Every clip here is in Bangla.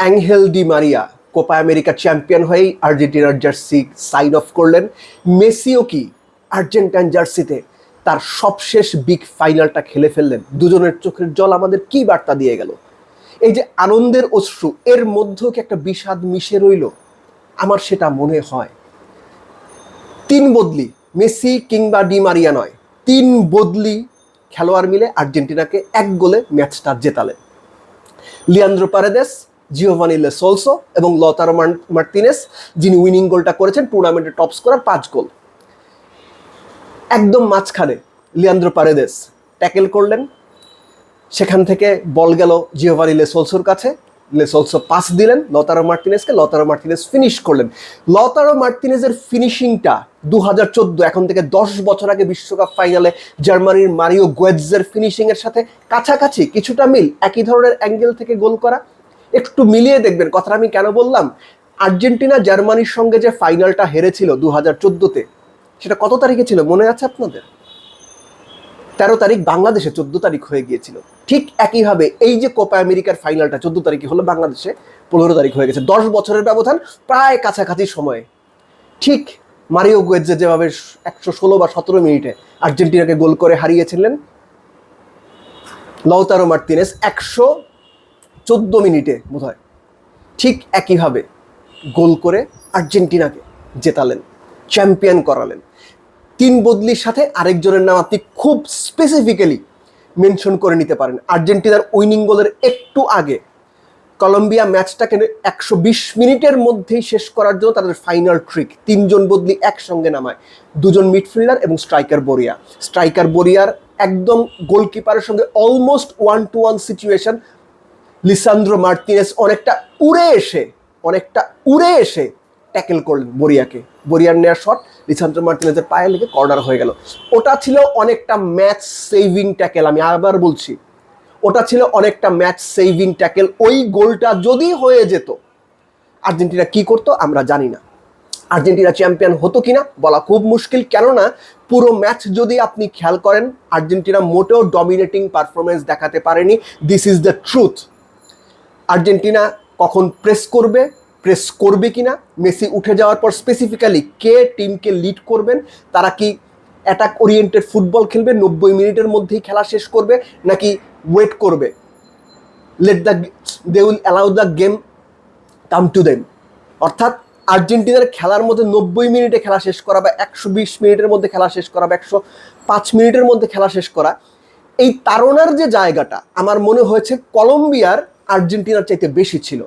Angel Di Maria, Copa America champion হয়েই আর্জেন্টিনার জার্সি সাইন অফ করলেন। মেসিও কি আর্জেন্টাইন জার্সিতে তার সবশেষ বিগ ফাইনালটা খেলে ফেললেন? দুজনের চোখের জল আমাদের কি বার্তা দিয়ে গেল? এই যে আনন্দের অশ্রু, এর মধ্যেও কি একটা বিষাদ মিশে রইল? আমার সেটা মনে হয়। তিন বদলি, মেসি কিংবা ডি মারিয়া নয়। তিন বদলি খেলোয়াড় মিলে আর্জেন্টিনাকে এক গোলে ম্যাচটা জেতালেন। Leandro Paredes Giovani Lo Celso এবং লতারো মার- মার্তিনেস যিনি উইনিং গোলটা করেছেন টুর্নামেন্টে টপ স্কোরার পাঁচ গোল একদম মাঝখানে লিয়ান্দ্রো পারেদেস ট্যাকেল করলেন। সেখান থেকে বল গেল জিওভানি লেসোলসোর কাছে। লেসোলসো পাস দিলেন লতারো মার্টিনেসকে লতারো মার্টিনেস ফিনিশ করলেন। লতারো মার্টিনেজের ফিনিশিংটা দু হাজার চোদ্দ, এখন থেকে দশ বছর আগে বিশ্বকাপ ফাইনালে জার্মানির মারিও গোয়েৎজের ফিনিশিংয়ের সাথে কাছাকাছি, কিছুটা মিল, একই ধরনের অ্যাঙ্গেল থেকে গোল করা। একটু মিলিয়ে দেখবেন। কথাটা আমি কেন বললাম? আর্জেন্টিনা, জার্মানির সঙ্গে যে ফাইনালটা হেরেছিল দু হাজার চোদ্দোতে, সেটা কত তারিখে ছিল? মনে আছে আপনাদের? তেরো তারিখ বাংলাদেশে, চোদ্দ তারিখ হয়ে গিয়েছিল। ঠিক একইভাবে এই যে কোপা আমেরিকার ফাইনালটা, চোদ্দ তারিখে হলো বাংলাদেশে, পনেরো তারিখ হয়ে গেছে। দশ বছরের ব্যবধান, প্রায় কাছাকাছি সময়ে। ঠিক মারিও গোয়েজে যেভাবে একশো ষোলো বা সতেরো মিনিটে আর্জেন্টিনাকে গোল করে হারিয়েছিলেন লৌতারো মার্তিনেস একশো চোদ্দ মিনিটে বোধ হয়। ঠিক একইভাবে গোল করে আর্জেন্টিনাকে জেতালেন, চ্যাম্পিয়ন করালেন। তিন বদলির সাথে আরেকজনের নাম আপনি খুব স্পেসিফিক্যালি মেনশন করে নিতে পারেন। আর্জেন্টিনার উইনিং গোলের একটু আগে কলম্বিয়া ম্যাচটাকে একশো বিশ মিনিটের মধ্যেই শেষ করার জন্য তাদের ফাইনাল ট্রিক তিনজন বদলি একসঙ্গে নামায়। দুজন মিডফিল্ডার এবং স্ট্রাইকার বরিয়া। স্ট্রাইকার বরিয়ার একদম গোলকিপারের সঙ্গে almost one two one situation Lisandro Martinez অনেকটা উড়ে এসে, অনেকটা উড়ে এসে ট্যাকেল করলেন বরিয়াকে। বরিয়ার নেওয়ার শট লিসান্দ্রো মার্তিনেজের পায়ে লেগে কর্নার হয়ে গেল। ওটা ছিল অনেকটা ম্যাচ সেভিং ট্যাকেল আমি আবার বলছি, ওটা ছিল অনেকটা ম্যাচ সেভিং ট্যাকেল ওই গোলটা যদি হয়ে যেত, আর্জেন্টিনা কি করতো আমরা জানি না। আর্জেন্টিনা চ্যাম্পিয়ন হতো কিনা বলা খুব মুশকিল, কেননা পুরো ম্যাচ যদি আপনি খেয়াল করেন, আর্জেন্টিনা মোটেও ডমিনেটিং পারফরমেন্স দেখাতে পারেনি। This is the truth Argentina কখন প্রেস করবে প্রেস করবে কিনা, মেসি উঠে যাওয়ার পর স্পেসিফিক্যালি কে টিমকে লিড করবেন, তারা কি অ্যাটাক ওরিয়েন্টেড ফুটবল খেলবে, নব্বই মিনিটের মধ্যেই খেলা শেষ করবে, নাকি ওয়েট করবে? Let the they will allow the game come to them অর্থাৎ আর্জেন্টিনার খেলার মধ্যে নব্বই মিনিটে খেলা শেষ করা বা একশো বিশ মিনিটের মধ্যে খেলা শেষ করা বা একশো পাঁচ মিনিটের মধ্যে খেলা শেষ করা, এই তাড়নার যে জায়গাটা, আমার মনে হয়েছে কলম্বিয়ার আর্জেন্টিনার চাইতে বেশি ছিল।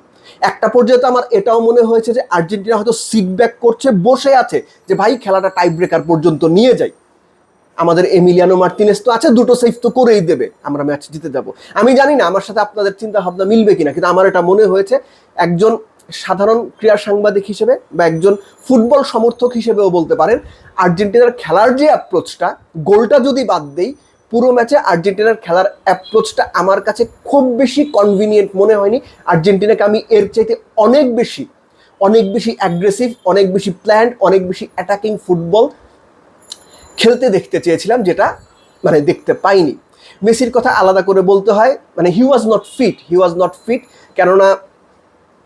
একটা পর্যায়ে তো আমার এটাও মনে হয়েছে যে আর্জেন্টিনা হয়তো সিট ব্যাক করছে, বসে আছে যে ভাই খেলাটা টাই ব্রেকার পর্যন্ত নিয়ে যাই। আমাদের এমিলিয়ানো মার্তিনেস তো আছে, দুটো সেফ তো করেই দেবে। আমরা ম্যাচ জিতে যাব। আমি জানি না আমার সাথে আপনাদের চিন্তা ভাবনা মিলবে কিনা, কিন্তু আমার এটা মনে হয়েছে একজন সাধারণ ক্রীড়া সাংবাদিক হিসেবে বা একজন ফুটবল সমর্থক হিসেবেও বলতে পারেন, আর্জেন্টিনার খেলার যে অ্যাপ্রোচটা গোলটা যদি বাদ দেই পুরো ম্যাচে আর্জেন্টিনার খেলার অ্যাপ্রোচটা আমার কাছে খুব বেশি কনভিনিয়েন্ট মনে হয়নি। আর্জেন্টিনাকে আমি এর চাইতে অনেক বেশি অনেক বেশি অ্যাগ্রেসিভ অনেক বেশি প্ল্যান্ড অনেক বেশি অ্যাটাকিং ফুটবল খেলতে দেখতে চেয়েছিলাম, যেটা মানে দেখতে পাইনি। মেসির কথা আলাদা করে বলতে হয় মানে he was not fit he was not fit কেননা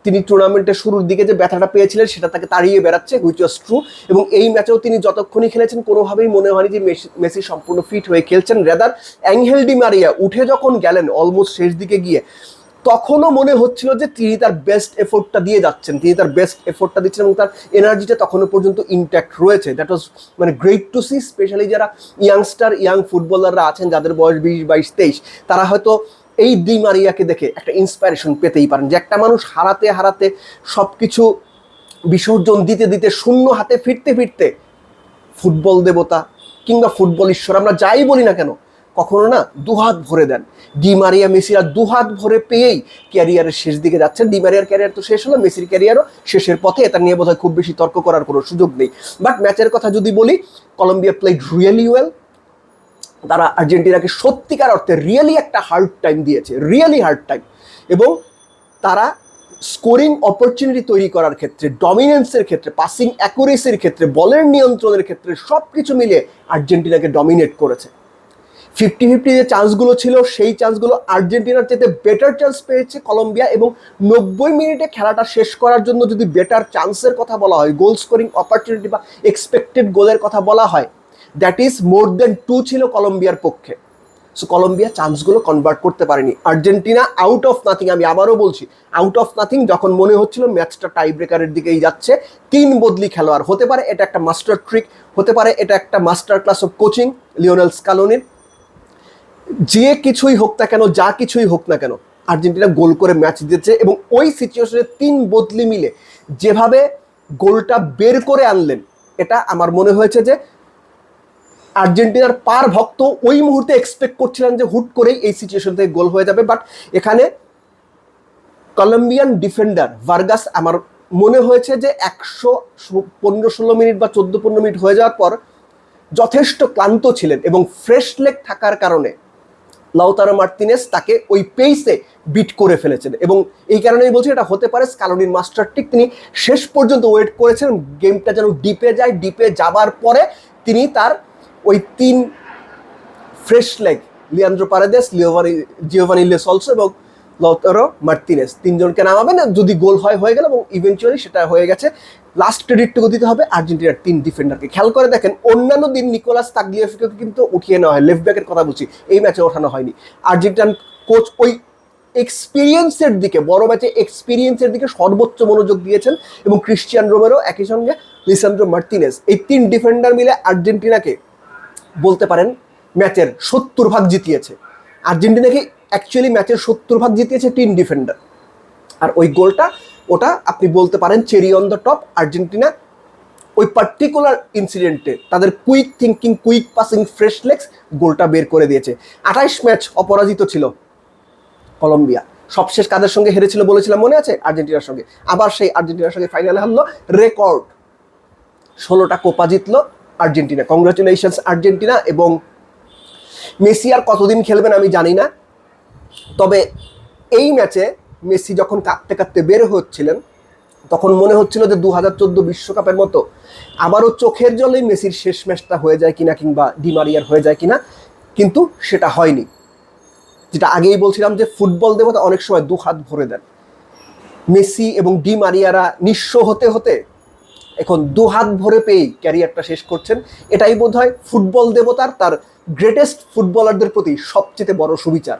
তিনি টুর্নামেন্টের শুরুর দিকে যে ব্যথাটা পেয়েছিলেন, সেটা তাকে তাড়িয়ে বেড়াচ্ছে হুইচ ওয়াজ ট্রু এবং এই ম্যাচেও তিনি যতক্ষণই খেলেছেন, কোনোভাবেই মনে হয়নি যে মেসি সম্পূর্ণ ফিট হয়ে খেলছেন। রেদার অ্যাংহেল ডি মারিয়া উঠে যখন গেলেন অলমোস্ট শেষ দিকে গিয়ে, তখনও মনে হচ্ছিল যে তিনি তার বেস্ট এফোর্টটা দিয়ে যাচ্ছেন। তিনি তার বেস্ট এফোর্টটা দিচ্ছেন এবং তার এনার্জিটা তখনও পর্যন্ত ইনট্যাক্ট রয়েছে। দ্যাট ওয়াজ মানে গ্রেট টু সি স্পেশালি যারা ইয়াংস্টার ইয়াং ফুটবলাররা আছেন, যাদের বয়স বিশ, বাইশ, তেইশ, তারা হয়তো এই দি মারিয়াকে দেখে একটা ইন্সপায়ারেশন পেতেই পারেন যে একটা মানুষ হারাতে হারাতে সব কিছু বিসর্জন দিতে দিতে শূন্য হাতে ফিরতে ফিরতে ফুটবল দেবতা কিংবা ফুটবল ঈশ্বর, আমরা যাই বলি না কেন, কখনো না দুহাত ভরে দেন। ডি মারিয়া মেসিরা দুহাত ভরে পেয়েই ক্যারিয়ারের শেষ দিকে যাচ্ছেন। ডি মারিয়ার ক্যারিয়ার তো শেষ হলো, মেসির ক্যারিয়ারও শেষের পথে, এটা নিয়ে বোধহয় খুব বেশি তর্ক করার কোনো সুযোগ নেই। বাট ম্যাচের কথা যদি বলি, কলম্বিয়া প্লেড রিয়েলি ওয়েল তারা আর্জেন্টিনাকে সত্যিকার অর্থে রিয়েলি একটা হার্ড টাইম দিয়েছে রিয়েলি হার্ড টাইম এবং তারা স্কোরিং অপরচুনিটি তৈরি করার ক্ষেত্রে ডমিনেন্সের ক্ষেত্রে পাসিং অ্যাকুরেসির ক্ষেত্রে বলের নিয়ন্ত্রণের ক্ষেত্রে সব কিছু মিলিয়ে আর্জেন্টিনাকে ডমিনেট করেছে। ফিফটি ফিফটি যে চান্সগুলো ছিল, সেই চান্সগুলো আর্জেন্টিনার চেয়ে বেটার চান্স পেয়েছে কলম্বিয়া এবং নব্বই মিনিটে খেলাটা শেষ করার জন্য যদি বেটার চান্সের কথা বলা হয় গোল স্কোরিং অপরচুনিটি বা এক্সপেক্টেড গোলের কথা বলা হয় that is more than two ছিল কলম্বিয়ার পক্ষে। সো কলম্বিয়া চান্সগুলো কনভার্ট করতে পারেনি। আর্জেন্টিনা আউট অফ নাথিং আমি আবারও বলছি আউট অফ নাথিং যখন মনে হচ্ছিল ম্যাচটা টাই ব্রেকারের দিকেই যাচ্ছে, তিন বদলি খেলোয়াড় হতে পারে, এটা একটা মাস্টার ট্রিক হতে পারে এটা একটা master class of coaching Lionel স্কালোনির যে কিছুই হোক না কেন, যা কিছুই হোক না কেন আর্জেন্টিনা গোল করে ম্যাচ দিচ্ছে এবং ওই সিচুয়েশনে তিন বদলি মিলে যেভাবে গোলটা বের করে আনলেন, এটা আমার মনে হয়েছে যে আর্জেন্টিনার পার ভক্ত ওই মুহূর্তে এক্সপেক্ট করছিলেন যে হুট করেই এই সিচুয়েশন থেকে গোল হয়ে যাবে বাট এখানে কলম্বিয়ান ডিফেন্ডার ভার্গাস আমার মনে হয়েছে যে একশো পনেরো ষোলো মিনিট বা চোদ্দ পনেরো মিনিট হয়ে যাওয়ার পর যথেষ্ট ক্লান্ত ছিলেন এবং ফ্রেশ লেগ থাকার কারণে লাউতারো মার্তিনেস তাকে ওই পেইসে বিট করে ফেলেছেন এবং এই কারণেই বলছি এটা হতে পারে স্কালোনির মাস্টার টিক তিনি শেষ পর্যন্ত ওয়েট করেছেন গেমটা যেন ডিপে যায় ডিপে যাবার পরে তিনি তার ওই তিন ফ্রেশ লেগ লিয়ান্দ্রো পারেদেস লিওভানি জিওভানি লেসলসো এবং লতারো মার্তিনেস তিনজনকে নামাবেন, যদি গোল হয়, হয়ে গেল এবং ইভেনচুয়ালি সেটা হয়ে গেছে। লাস্ট ক্রেডিটটুকু দিতে হবে আর্জেন্টিনার তিন ডিফেন্ডারকে খেয়াল করে দেখেন, অন্যান্য দিন নিকোলাস তাগলিয়াফিকে কিন্তু উঠিয়ে নেওয়া হয়। লেফট ব্যাকের কথা বলছি, এই ম্যাচে ওঠানো হয়নি। আর্জেন্টিনান কোচ ওই এক্সপিরিয়েন্সের দিকে, বড় ম্যাচে এক্সপিরিয়েন্সের দিকে সর্বোচ্চ মনোযোগ দিয়েছেন এবং ক্রিশ্চিয়ান রোমেরও একই সঙ্গে লিসান্দ্রো মার্তিনেস এই তিন ডিফেন্ডার মিলে আর্জেন্টিনাকে বলতে পারেন, ম্যাচের সত্তর ভাগ জিতিয়েছে। আর্জেন্টিনাকে অ্যাকচুয়ালি ম্যাচের সত্তর ভাগ জিতিয়েছে তিন ডিফেন্ডার আর ওই গোলটা, ওটা আপনি বলতে পারেন cherry on the top Argentina ওই পার্টিকুলার ইনসিডেন্টে তাদের quick thinking quick passing fresh legs গোলটা বের করে দিয়েছে। আঠাইশ ম্যাচ অপরাজিত ছিল কলম্বিয়া। সবশেষ কাদের সঙ্গে হেরেছিল বলেছিলাম মনে আছে? আর্জেন্টিনার সঙ্গে। আবার সেই আর্জেন্টিনার সঙ্গে ফাইনালে হারলো রেকর্ড ষোলোটা কোপা জিতলো আর্জেন্টিনা। কংগ্রাচুলেশনস আর্জেন্টিনা এবং মেসি আর কতদিন খেলবেন আমি জানি না। তবে এই ম্যাচে মেসি যখন কাঁদতে কাঁদতে বের হচ্ছিলেন, তখন মনে হচ্ছিল যে দু হাজার চোদ্দ বিশ্বকাপের মতো আবারও চোখের জলেই মেসির শেষ ম্যাচটা হয়ে যায় কিনা কিংবা ডিমারিয়ার হয়ে যায় কিনা, কিন্তু সেটা হয়নি। যেটা আগেই বলছিলাম যে ফুটবল দেবতা অনেক সময় দু হাত ভরে দেন। মেসি এবং ডি মারিয়ারা নিঃস্ব হতে হতে এখন দু হাত ভরে পেয়েই ক্যারিয়ারটা শেষ করছেন। এটাই বোধ হয় ফুটবল দেবতার তার গ্রেটেস্ট ফুটবলারদের প্রতি সবচেয়ে বড় সুবিচার।